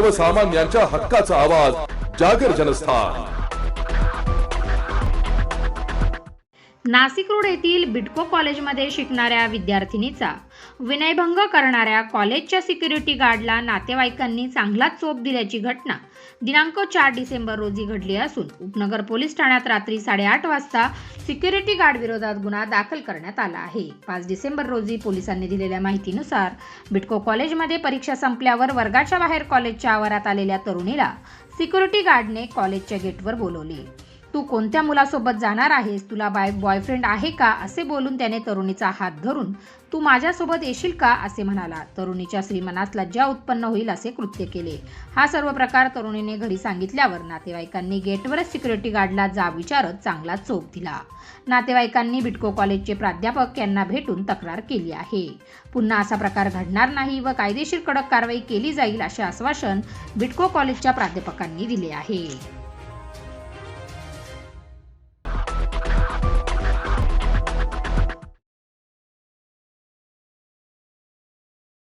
सर्वसामान्यांच्या हक्काचा आवाज जागर जनस्थान. नाशिक रोड येथील बिडको कॉलेजमध्ये शिकणाऱ्या विद्यार्थिनीचा विनयभंग करणाऱ्या कॉलेजच्या सिक्युरिटी गार्डला नातेवाईकांनी चांगलाच चोप दिल्याची घटना दिनांक चार डिसेंबर रोजी घडली असून उपनगर पोलीस ठाण्यात रात्री साडेआठ वाजता सिक्युरिटी गार्ड विरोधात गुन्हा दाखल करण्यात आला आहे. पाच डिसेंबर रोजी पोलिसांनी दिलेल्या माहितीनुसार बिटको कॉलेजमध्ये परीक्षा संपल्यावर वर्गाच्या बाहेर कॉलेजच्या आवारात आलेल्या तरुणीला सिक्युरिटी गार्डने कॉलेजच्या गेटवर बोलवले. तू कोणत्या मुलासोबत जाणार आहेस? तुला बाय बॉयफ्रेंड आहे का? असे बोलून त्याने तरुणीचा हात धरून तू माझ्यासोबत येशील का? असे म्हणाला. तरुणीच्या श्रीमनात लज्जा उत्पन्न होईल असे कृत्य केले. हा सर्व प्रकार तरुणीने घरी सांगितल्यावर नातेवाईकांनी गेटवरच सिक्युरिटी गार्डला जाब विचारत चांगला चोप दिला. नातेवाईकांनी बिटको कॉलेजचे प्राध्यापक यांना भेटून तक्रार केली आहे. पुन्हा असा प्रकार घडणार नाही व कायदेशीर कडक कारवाई केली जाईल असे आश्वासन बिटको कॉलेजच्या प्राध्यापकांनी दिले आहे.